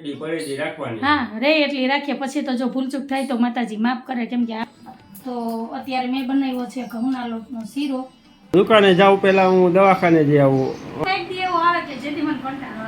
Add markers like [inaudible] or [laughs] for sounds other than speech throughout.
એટલી પરેજી રાખવાની. હા રે એટલી રાખીએ. પછી તો જો ભૂલચૂક થાય તો માતાજી માફ કરે કેમ કે તો અત્યારે મેં બનાવ્યો છે ઘઉંના લોટનો શીરો. દુકાને જાઉં પેલા હું દવાખાને જઈ આવું. કંઈક દી એવો આવે કે જેથી મને કંટાળો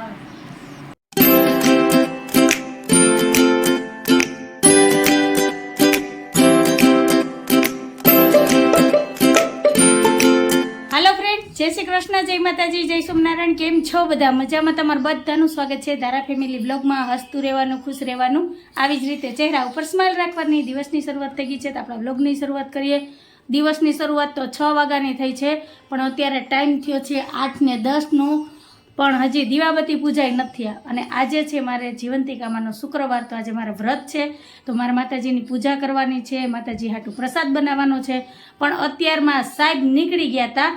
જય માતાજી, જય સોમનારાયણ કેમ છો બધા? મજામાં તમારું બધાનું સ્વાગત છે ધારા ફેમિલી બ્લોગમાં હસતું રહેવાનું, ખુશ રહેવાનું. આવી જ રીતે ચહેરા ઉપર સ્માઇલ રાખવાની દિવસની શરૂઆત થઈ ગઈ છે તો આપણા બ્લોગની શરૂઆત કરીએ. દિવસની શરૂઆત તો છ વાગ્યાની થઈ છે, પણ અત્યારે ટાઈમ થયો છે આઠ ને દસનો. પણ હજી દીવાબત્તી પૂજાઈ નથી અને આજે છે મારે જીવંતિકામાનો શુક્રવાર, તો આજે મારે વ્રત છે. તો મારે માતાજીની પૂજા કરવાની છે, માતાજી હાટું પ્રસાદ બનાવવાનો છે. પણ અત્યારમાં સાહેબ નીકળી ગયા હતા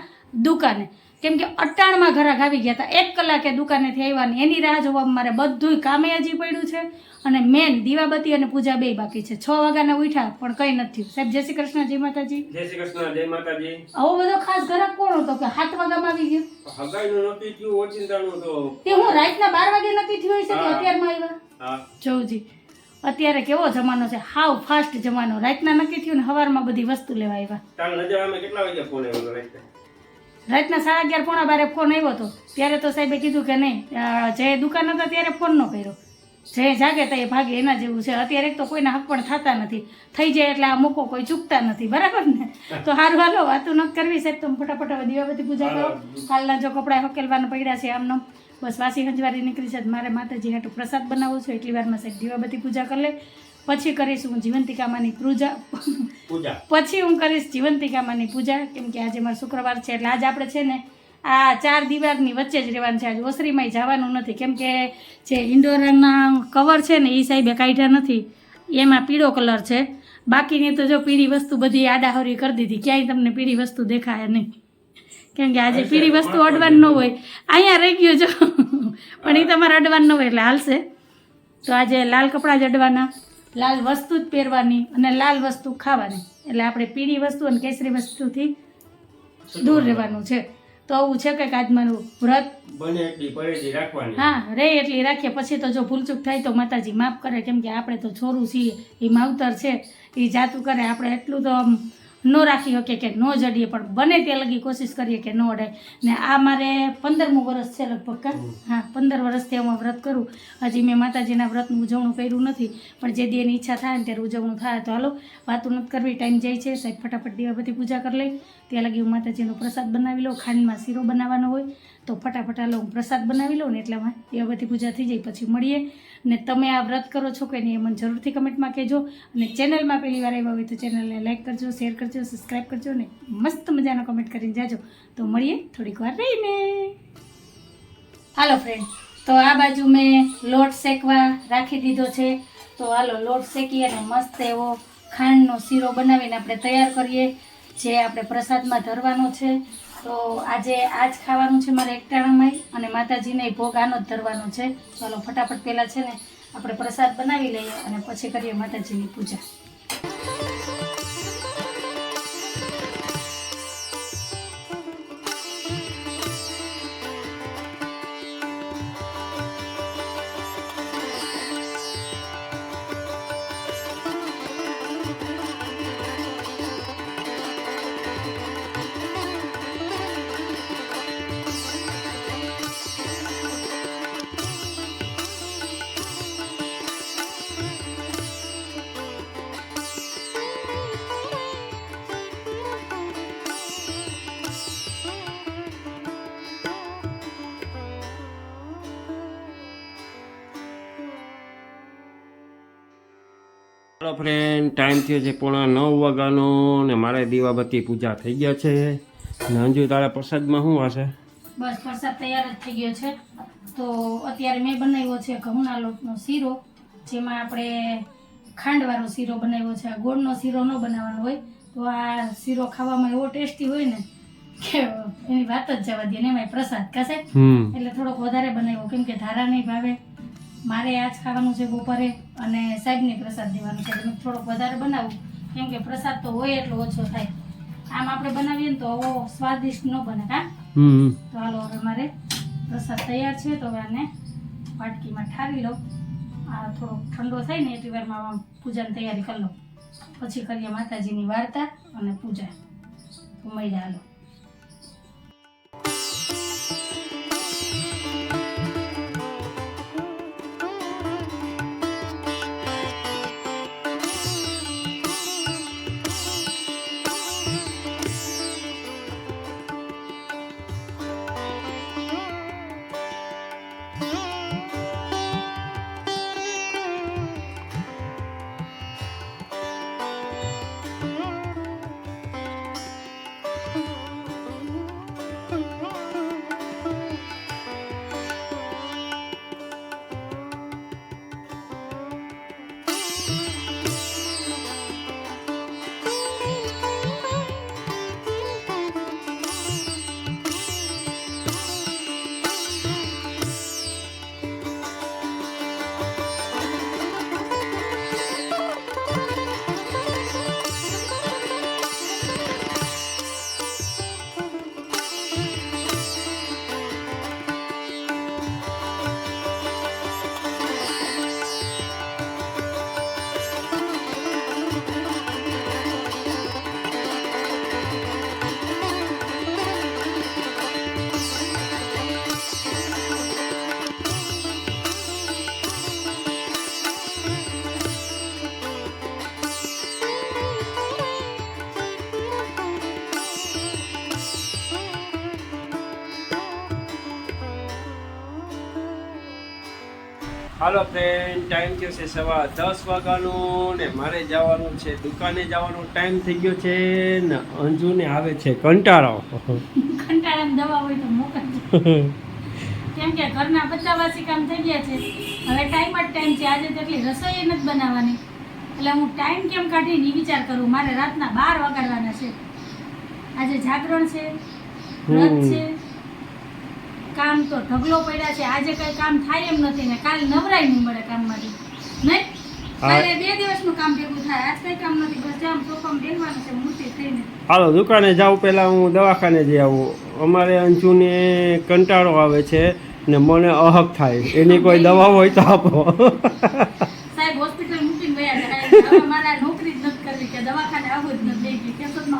દુકાને. કેમ કે અટાણમાં ઘરાક આવી ગયા હતા. એક કલાકે દુકાનેથી આવ્યા ને એની રાહ જોવામાં મારે બધુંય કામે હજી પડ્યું છે. અને મેન દીવાબત્તી અને પૂજા બે બાકી છે. છ વાગ્યાના ઉઠ્યા પણ કંઈ નથી સાહેબ જય શ્રી કૃષ્ણ જય માતાજી. જય શ્રી કૃષ્ણ જય માતાજી. આવો બધો ખાસ ઘરાક કોણ હતો કે સાત વાગ્યામાં આવી ગયો? હગાઈનું નક્કી થયું ઓચિંતાનું તો. તે હું રાતના બાર વાગે નક્કી થયું હશે કે અત્યારમાં આવ્યા? હા. જોઉજી અત્યારે કેવો જમાનો છે? હાવ ફાસ્ટ જમાનો. રાતના નક્કી થયું ને સવારમાં બધી વસ્તુ લેવા આવ્યા. કેટલા વાગ્યા ફોન આવ્યો રાતના સાડા અગિયાર પોણા બારે ફોન આવ્યો હતો. ત્યારે તો સાહેબે કીધું કે નહીં જે દુકાન હતા ત્યારે ફોન ન કર્યો. જે જાગે તો એ ભાગે એના જેવું છે. અત્યારે તો કોઈના હક પણ થતા નથી. થઈ જાય એટલે આ મૂકો કોઈ ચૂકતા નથી. બરાબર ને? તો હારું હાલો વાતું ન કરવી સાહેબ. તમે ફટાફટ હવે દીવાબત્તી પૂજા કરો. કાલના જો કપડાં હકેલવાના પડ્યા છે આમનો. બસ વાસી હંજવારી નીકળી છે. મારે માતાજી હાટું પ્રસાદ બનાવવું છે. એટલી વારમાં સાહેબ દીવાબત્તી પૂજા કરી લે. પછી કરીશ હું જીવંતિકામાની પૂજા. પૂજા? પછી હું કરીશ જીવંતિકામાની પૂજા. કેમ કે આજે મારો શુક્રવાર છે એટલે આજે આપણે છે ને આ ચાર દિવારની વચ્ચે જ રહેવાનું છે. આજે ઓસરીમાં જવાનું નથી. કેમ કે જે ઇન્ડોરના કવર છે ને એ સાહેબે કાઢ્યા નથી. એમાં પીળો કલર છે. બાકીની તો જો પીળી વસ્તુ બધી આડાહરી કરી દીધી. ક્યાંય તમને પીળી વસ્તુ દેખાય નહીં. કેમ કે આજે પીળી વસ્તુ અડવાનું ન હોય. અહીંયા રહી ગયું જો. પણ એ તમારે અડવાનું ન હોય એટલે હાલશે. તો આજે લાલ કપડાં જ અડવાના લાલ વસ્તુ જ પહેરવાની અને લાલ વસ્તુ ખાવાની. એટલે આપણે પીળી વસ્તુ અને કેસરી વસ્તુથી દૂર રહેવાનું છે. તો આવું છે કંઈક આજ મારું વ્રત? બને એટલી પરેજી રાખવાની. હા રે એટલી રાખીએ. પછી તો જો ભૂલચૂક થાય તો માતાજી માફ કરે. કેમ કે આપણે તો છોરું છીએ. એ માવતર છે. એ જાતું કરે. આપણે એટલું તો આમ ન રાખી શકીએ કે ન જડીએ પણ બને તે લગી કોશિશ કરીએ કે ન અડાય. ને આ મારે પંદરમું વર્ષ છે લગભગ કા? હા પંદર વર્ષથી હું વ્રત કરું. હજી મેં માતાજીના વ્રતનું ઉજવણું કર્યું નથી પણ જે એની ઈચ્છા થાય ને ત્યારે ઉજવણું થાય. તો હાલો વાતું નથી કરવી ટાઈમ જાય છે. સાહેબ ફટાફટ દીવા બધી પૂજા કરી લઈ. ત્યાં લગી હું માતાજીનો પ્રસાદ બનાવી લઉં ખાંડમાં શીરો બનાવવાનો હોય તો ફટાફટ હાલો હું પ્રસાદ બનાવી લઉં ને એટલામાં દીવા બધી પૂજા થઈ જાય પછી મળીએ. ને તમે આ વ્રત કરો છો કે નહીં એ મને જરૂરથી કમેન્ટમાં કહેજો. અને ચેનલમાં પહેલી વાર આવ્યા હોય તો ચેનલને લાઈક કરજો શેર કરજો. સબસ્ક્રાઈબ કરજો ને મસ્ત મજાનો કમેન્ટ કરીને જાજો. તો મળીએ થોડીક વાર રહીને. હાલો ફ્રેન્ડ તો આ બાજુ મેં લોટ શેકવા રાખી દીધો છે. તો હાલો, લોટ શેકી અને મસ્ત એવો ખાંડનો શીરો બનાવીને આપણે તૈયાર કરીએ, જે આપણે પ્રસાદમાં ધરવાનો છે. તો આજે આ જ ખાવાનું છે મારે એકટાણામાં અને માતાજીને ભોગ આનો જ ધરવાનો છે. ચાલો ફટાફટ પહેલાં છે ને આપણે પ્રસાદ બનાવી લઈએ અને પછી કરીએ માતાજીની પૂજા. ચાલો ફ્રેન્ડ ટાઈમ થયો છે પોણા નવ વાગ્યાનો ને મારે દીવાબત્તી પૂજા થઈ ગયા છે. ને અંજુ તારા પ્રસાદમાં શું હશે? બસ પ્રસાદ તૈયાર જ થઈ ગયો છે. તો અત્યારે મેં બનાવ્યો છે ઘઉંના લોટનો શીરો જેમાં આપણે ખાંડવાળો શીરો બનાવ્યો છે. આ ગોળનો શીરો ન બનાવવાનો હોય તો આ શીરો ખાવામાં એવો ટેસ્ટી હોય ને કે એની વાત જ જવા દે ને એમાં પ્રસાદ કશે એટલે થોડોક વધારે બનાવ્યો કેમ કે ધારા નહીં ભાવે. મારે આજ ખાવાનું છે બપોરે અને સાહેબને પ્રસાદ દેવાનો છે. તમે થોડોક વધારે બનાવું કેમ કે પ્રસાદ તો હોય એટલો ઓછો થાય. આમ આપણે બનાવીએ ને તો આવો સ્વાદિષ્ટ ન બને હા? તો હાલો હવે મારે પ્રસાદ તૈયાર છે તો હવે આને વાટકીમાં ઠારી લઉં. આ થોડોક ઠંડો થાય ને એટલી વારમાં આમ પૂજાની તૈયારી કરી લો પછી કરીએ માતાજીની વાર્તા અને પૂજા. જાય હાલો. હાલો ફ્રેન્ડ ટાઈમ થયો છે સવા દસ વાગ્યાનો ને મારે જવાનું છે દુકાને જવાનો ટાઈમ થઈ ગયો છે ને અંજુને આવે છે કંટાળો. કંટાળામાં દવા હોય તો મોકલજો કેમ કે ઘરના બધા વાસી કામ થઈ ગયા છે. હવે ટાઈમ જ ટાઈમ છે. આજે તેટલી રસોઈ નથી બનાવવાની. એટલે હું ટાઈમ કેમ કાઢીને વિચાર કરું. મારે રાતના બાર વગાડવાના છે. આજે જાગરણ છે વ્રત છે કામ તો ઢગલો પડ્યા છે. આજે કઈ કામ થાય એમ નથી ને કાલ નવરાય નહીં મળે કામમાંથી. નહીં? હાલો દુકાને જાઉં પહેલાં હું દવાખાને જઈ આવું. અમારે અંજુને કંટાળો આવે છે ને મને અહક થાય. એની કોઈ દવા હોય તો આપો. સાહેબ હોસ્પિટલ મૂકીને ગયા છે. સાહેબ, હવે મારે આ નોકરી જ નથી કરવી કે દવાખાને આવું જ નથી. બેગી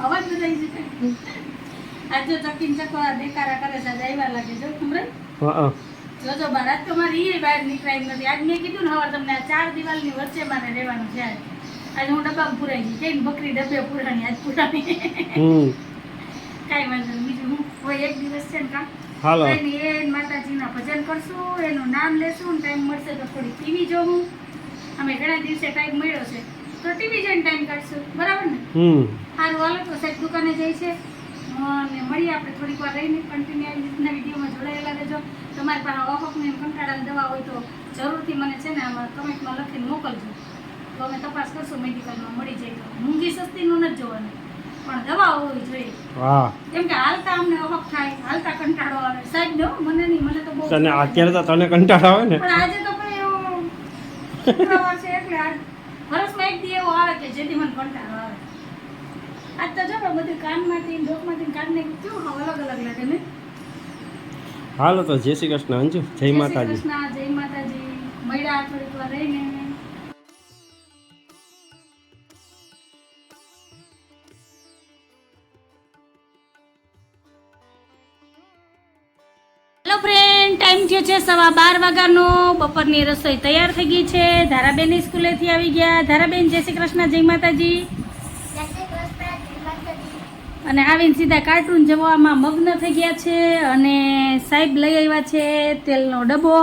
અવાજ બધાય છે આજ જો ચકવા દેખાડા કરે છે આજ લાગે જો ખમરે હા જોજો બાર તો મારી ઈ બહાર નીકળાય નથી. આજ મેં કીધું ને હવે તમને આ ચાર દિવાલની વચ્ચે મારે રહેવાનું છે આજ. આજ હું ડબ્બામાં પુરાઈ ગઈ. કઈ બકરી ડબ્બે પુરાણી આજ પુરાણી. કાંઈ વાંધો નહીં. બીજું હું? કોઈ એક દિવસ છે ને કાં હાલો. એ માતાજીના ભજન કરશું એનું નામ લેશું ટાઈમ મળશે તો થોડી ટીવી જોવું. અમે ઘણા દિવસે ટાઈમ મળ્યો છે. તો ટીવી જોઈને ટાઈમ કાઢશું. બરાબર ને? હમ. સારું હાલો તો સાહેબ દુકાને જાય છે. અને મળીએ આપણે થોડીક વાર રહીને કન્ટિન્યુ આવી રીતના વિડીયોમાં જોડાયેલા રહેજો. તમારી પાસે ઓફકની કંટાળાની દવા હોય તો જરૂરથી મને છે ને આમાં કમેન્ટમાં લખીને મોકલજો. તો અમે તપાસ કરશું મેડિકલમાં મળી જાય તો. મૂંગી સસ્તીનું નથી જોવાનું પણ દવા હોવી જોઈએ. કેમ કે હાલતા અમને અવક થાય હાલતા કંટાળો આવે. સાહેબ ને મને નહીં મને તો બહુ તને અત્યારે તો તને કંટાળો આવે ને? પણ આજે તો કઈ એવો છે એટલે આજ વર્ષમાં એક દી એવો આવે કે જેથી મને કંટાળો આજ તો જો બધું કાનમાંથી ને ડોકમાંથી કાનને કેવું અલગ અલગ લાગે ને? હાલો તો જય શ્રી કૃષ્ણ અંજુ. જય માતાજી. કૃષ્ણ જય માતાજી. મળ્યા થોડીક વાર રહીને. હેલો ફ્રેન્ડ ટાઈમ થયો છે સવા બાર વાગ્યાનો. બપોરની રસોઈ તૈયાર થઈ ગઈ છે. ધારાબેન સ્કૂલેથી આવી ગયા. ધારાબેન જય શ્રી કૃષ્ણ જય માતાજી. અને આવીને સીધા કાર્ટૂન જવામાં મગ્ન થઈ ગયા છે અને સાહેબ લઈ આવ્યા છે તેલનો ડબ્બો.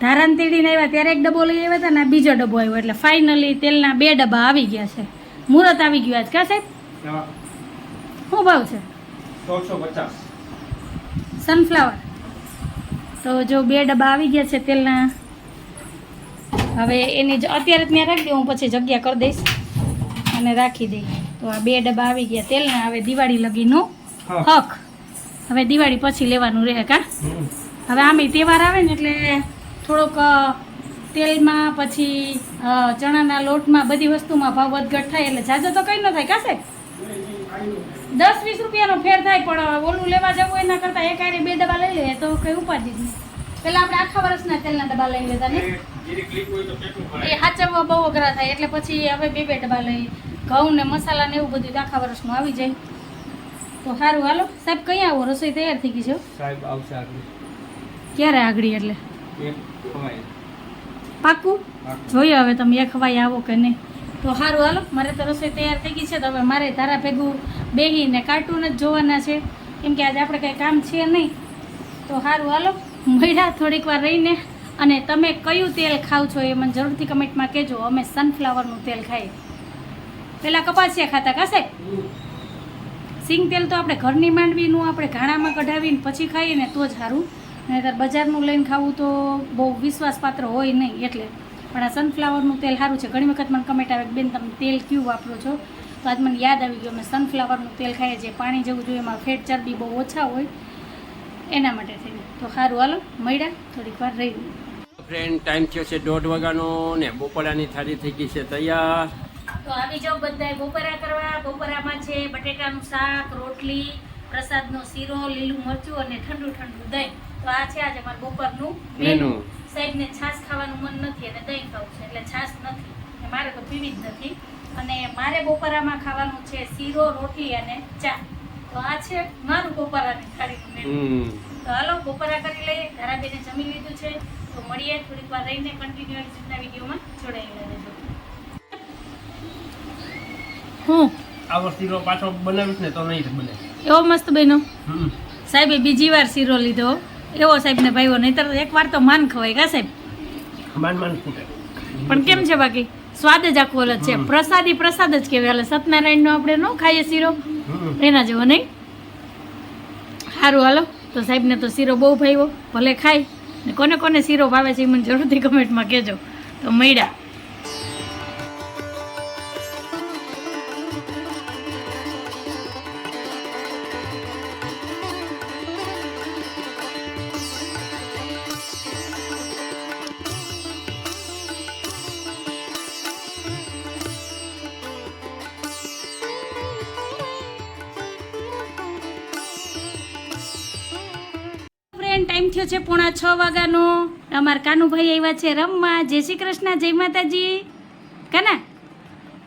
ધારણ તેડીને આવ્યા ત્યારે એક ડબ્બો લઈ આવ્યા હતા અને બીજો ડબ્બો આવ્યો. એટલે ફાઇનલી તેલના બે ડબ્બા આવી ગયા છે. મુહૂર્ત આવી ગયું આજ. કા સાહેબ? શું ભાવ છે? સોળસો પચાસ. સનફ્લાવર તો જો બે ડબ્બા આવી ગયા છે તેલના. હવે એની અત્યારે ત્યાં રાખી દઉં હું પછી જગ્યા કરી દઈશ અને રાખી દઈ તો આ બે ડબ્બા આવી ગયા. તેલના હવે દિવાળી લગીનું હક. હવે દિવાળી પછી લેવાનું રહે કા? હવે આમે તહેવાર આવે ને એટલે થોડોક તેલમાં પછી ચણાના લોટમાં બધી વસ્તુમાં ભાવ વધઘટ થાય એટલે જાજો તો કંઈ ન થાય. કાશે દસ વીસ રૂપિયાનો ફેર થાય પણ ઓલું લેવા જવું એના કરતાં એક આરે બે ડબ્બા લઈ લઈએ તો કંઈ ઉપાધિ જ નહીં. પહેલાં આપણે આખા વર્ષના તેલના ડબ્બા લઈ લેતા ને. એ હાચવવા બહુ અઘરા થાય એટલે પછી હવે બે બે ડબ્બા લઈ ઘઉં ને મસાલા ને એવું બધું આખા વર્ષનું આવી જાય. તો સારું હાલો. સાહેબ કઈ આવો? રસોઈ તૈયાર થઈ ગઈ છે સાહેબ આવશે આગળ. ક્યારે આગળ એટલે? પાકું. જોઈએ હવે તમે એક વાય આવો કે નહીં. તો સારું હાલો. મારે તો રસોઈ તૈયાર થઈ ગઈ છે તો હવે મારે તારા ભેગું બેહીને કાર્ટૂન જ જોવાના છે. કેમ કે આજે આપણે કંઈ કામ છે નહીં. તો સારું હાલો. મળ્યા થોડીક વાર રહીને. અને તમે કયું તેલ ખાવ છો એ મને જરૂરથી કમેન્ટમાં કહેજો. અમે સનફ્લાવરનું તેલ ખાઈએ. પહેલાં કપાસિયા ખાતા કાશે સિંગ તેલ તો આપણે ઘરની માંડવીનું આપણે ઘાણામાં કઢાવીને પછી ખાઈએ ને તો જ સારું. નહીંતર બજારનું લઈને ખાવું તો બહુ વિશ્વાસપાત્ર હોય નહીં એટલે. પણ આ સનફ્લાવરનું તેલ સારું છે. ઘણી વખત મને કમેન્ટ આવે બેન, તમે તેલ કયું વાપરો છો? તો આજ મને યાદ આવી ગયું, અમે સનફ્લાવરનું તેલ ખાઈએ છીએ. પાણી જેવું જોઈએ, એમાં ફેટ, ચરબી બહુ ઓછા હોય. એના માટે થઈને. તો સારું, હાલો, મળ્યા. થોડીક વાર રહી ફ્રેન્ડ ટાઈમ થયો છે દોઢ વાગ્યાનો ને બપોરાની થાળી થઈ ગઈ છે તૈયાર. તો આવી જાઓ બધાય. બપોરા કરવા બપોરામાં છે બટેટાનું શાક રોટલી પ્રસાદનો શીરો લીલું મરચું અને ઠંડુ ઠંડુ દહીં. તો આ છે આજે મારા બપોરનું મેનુ. સાહેબને છાશ ખાવાનું મન નથી અને દહીં ખાવું છે એટલે છાશ નથી. મારે તો પીવી જ નથી. અને મારે બપોરામાં ખાવાનું છે શીરો રોટલી અને ચા. તો આ છે મારું બપોરાની થાળીનું મેનુ. તો હાલો બપોરા કરી લઈએ. ધારાબેને જમી લીધું છે. તો મળીએ. થોડીક વાર રહીને કન્ટિન્યુ વિડીયોમાં જોડાયેલા રહેજો. હું? આવો શીરો પાછો બનાવીશ ને તો નહીં બને. એવો મસ્ત બન્યો? સાહેબે બીજી વાર શીરો લીધો. એવો સાહેબને ભાઈઓ નહીતર એક વાર તો માન ખવાય કા સાહેબ? માન માન ફૂટે પણ કેમ છે બાકી? સ્વાદ જ આખો અલગ છે. પ્રસાદી પ્રસાદ જ કહેવાય. એટલે સત્યનારાયણનો આપણે ન ખાઈએ શીરો એના જેવો નહીં? સારું હાલો. તો સાહેબને તો શીરો બહુ ભાવ્યો. ભલે ખાય. ને કોને કોને શીરો ભાવે છે એ મને જરૂરથી કમેન્ટમાં કહેજો. તો મળ્યા. ટાઈમ થયો છે પોણા છ વાગ્યાનો. અમારા કાનુભાઈ આવ્યા છે રમવા. જય શ્રી કૃષ્ણ, જય માતાજી. કાના?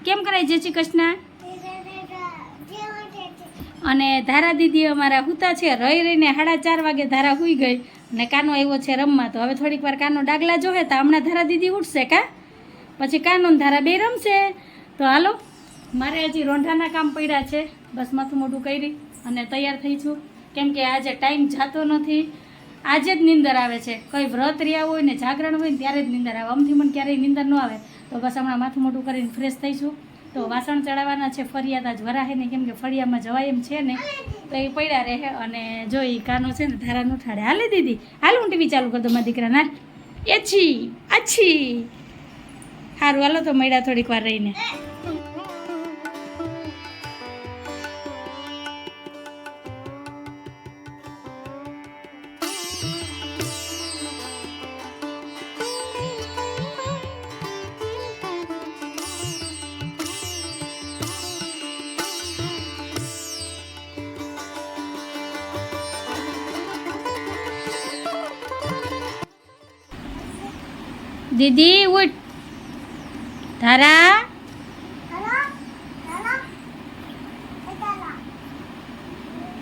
કેમ કરાય જય શ્રી કૃષ્ણ? અને ધારા દીદી અમારા હુતા છે. રહી રહીને સાડા ચાર વાગે ધારા હુઈ ગઈ અને કાનો આવ્યો છે રમવા. તો હવે થોડીક વાર કાનો ડાગલા જોહે તો હમણાં ધારા દીદી ઉઠશે કા? પછી કાનો ધારા બે રમશે. તો હાલો, મારે હજી રોંઢાના કામ પડ્યા છે. બસ માથું મોઢું કરી અને તૈયાર થઈ છું. કેમ કે આજે ટાઈમ જાતો નથી. આજે જ નિંદર આવે છે. કંઈ વ્રત રહ્યા હોય ને જાગરણ હોય ને ત્યારે જ નિંદર આવે. આમથી મને ક્યારેય નીંદર ન આવે. તો બસ હમણાં માથું મોટું કરીને ફ્રેશ થઈશું. તો વાસણ ચડાવવાના છે. ફરિયાદ આજ વરાહે ને કેમ કે ફળિયામાં જવાય એમ છે ને. તો એ પડ્યા રહે અને જો એ કાનો છે ને ધારા ઉઠાડે હાલે દીદી. હાલ હું ટીવી ચાલુ કરી દો મારા દીકરાના. એછી આછી સારું હાલો તો મળ્યા થોડીક વાર રહીને. દીદી, ઉઠ. ધારા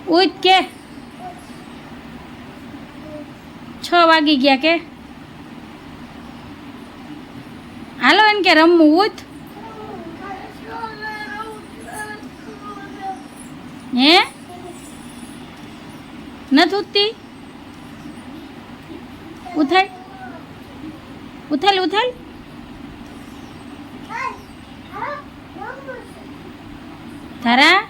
ઉઠ કે. છ વાગી ગયા કે? હાલો એમ કે રમવું ઉઠ. હે? નથી ઉઠતી? ઉથાલ ઉથાલ ઉથાલ. ધારા.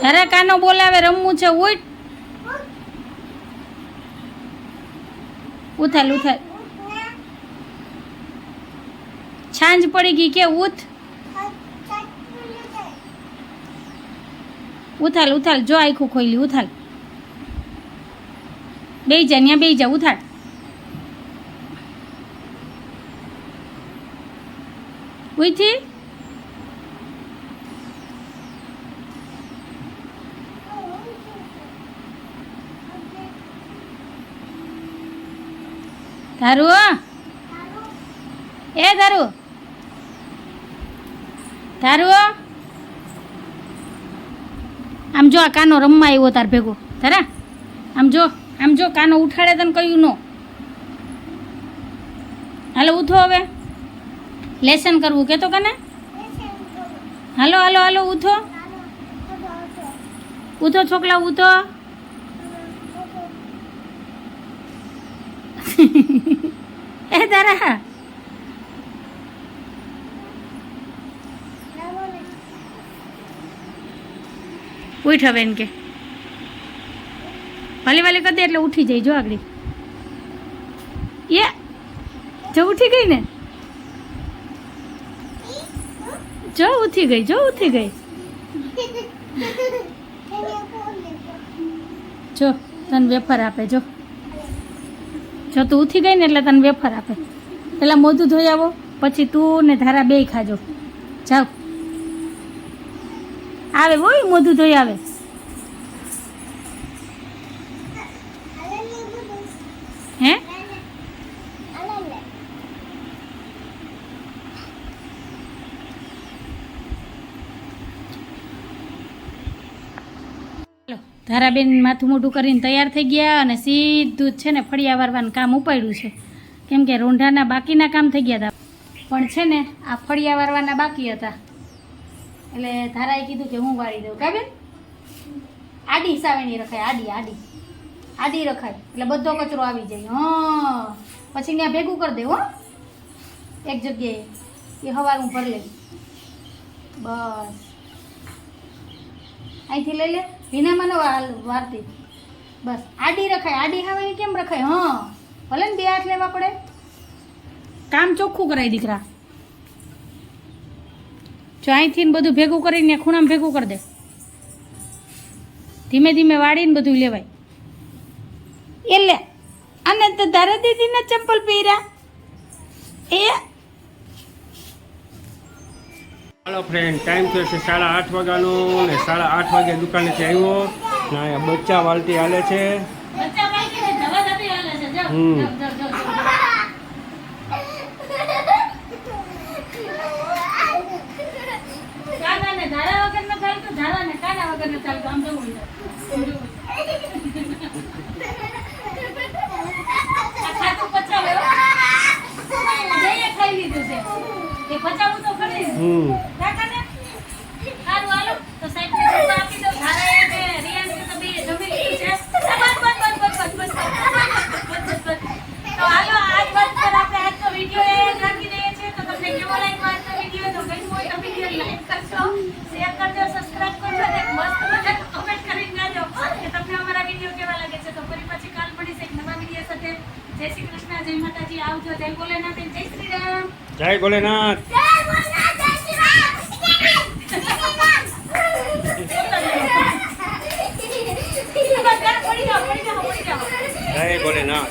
ધારા કાનો બોલાવે, રમવું છે, ઉઠ. ઉથાલ ઉથાલ. છાંજ પડી ગઈ કે ઉઠ ઉથાલ ઉથાલ, જો આખું ખોઈલી ઉથાલ. બે જા ત્યાં બે જા, ઉથાળ. ઉઈથી ધારુ એ ધારુ ધારુ આમ જો આ કાનો રમવા આવ્યો તાર ભેગો. તારા? આમ જો આમ જો કાનો ઉઠાડે તને કયું નો. હાલો, ઉઠો હવે. લેસન કરવું કે તો કને? હાલો હાલો હાલો ઉઠો. ઉઠો, છોકલા, ઉઠો. [laughs] એ તારા. ઉઠ હવે એમ કે. વાલી વાલી કરી દે એટલે ઉઠી જાય, જો આગળ. એ જો ઉઠી ગઈ ને? જો ઉઠી ગઈ, જો ઉઠી ગઈ. જો, તને વેફર આપે, જો. જો તું ઉઠી ગઈ ને એટલે તને વેફર આપે. પેલા મોઢું ધોઈ આવો, પછી તું ને ધારા બે ખાજો. જાઓ. આવે બોય મોઢું ધોઈ આવે હે ચાલો ધારાબેન માથું મોઢું કરીને તૈયાર થઈ ગયા અને સીધું જ છે ને ફળિયા વારવાનું કામ ઉપાડ્યું છે. કેમ કે રોંઢાના બાકીના કામ થઈ ગયા હતા પણ છે ને, આ ફળિયા વારવાના બાકી હતા. એટલે ધારાએ કીધું કે હું વાળી દઉં. કાબેન આડી સાવેણી રખાય, આડી આડી. આડી રખાય. એટલે બધો કચરો આવી જાય. હા. પછી ત્યાં ભેગું કરી દે હો. એક જગ્યાએ. એ હવાર હું ભરી લઈ બસ. અહીંથી લઈ લે. ભીનામાં ન વારતી બસ. આડી રખાય. આડી હવે કેમ રખાય? હં. ભલે ને બે હાથ લેવા પડે. કામ ચોખ્ખું કરાય દીકરા. જો અહીંથી બધું ભેગું કરીને ખૂણામાં ભેગું કરી દે. ધીમે ધીમે વાળીને બધું લેવાય. એટલે અને તો તારા દીદીના ચંપલ પહેર્યા. એ હાલો ફ્રેન્ડ ટાઈમ થયો છે સાડા આઠ વાગ્યાનો ને સાડા આઠ વાગે દુકાનેથી આવ્યો. ને અહીંયા બચ્ચા વાલટી હાલે છે. હમ. હમ. જય શ્રી કૃષ્ણ જય માતાજી. આવજો. જય ભોલેનાથ જય શ્રી જય ભોલેનાથ. કોને ના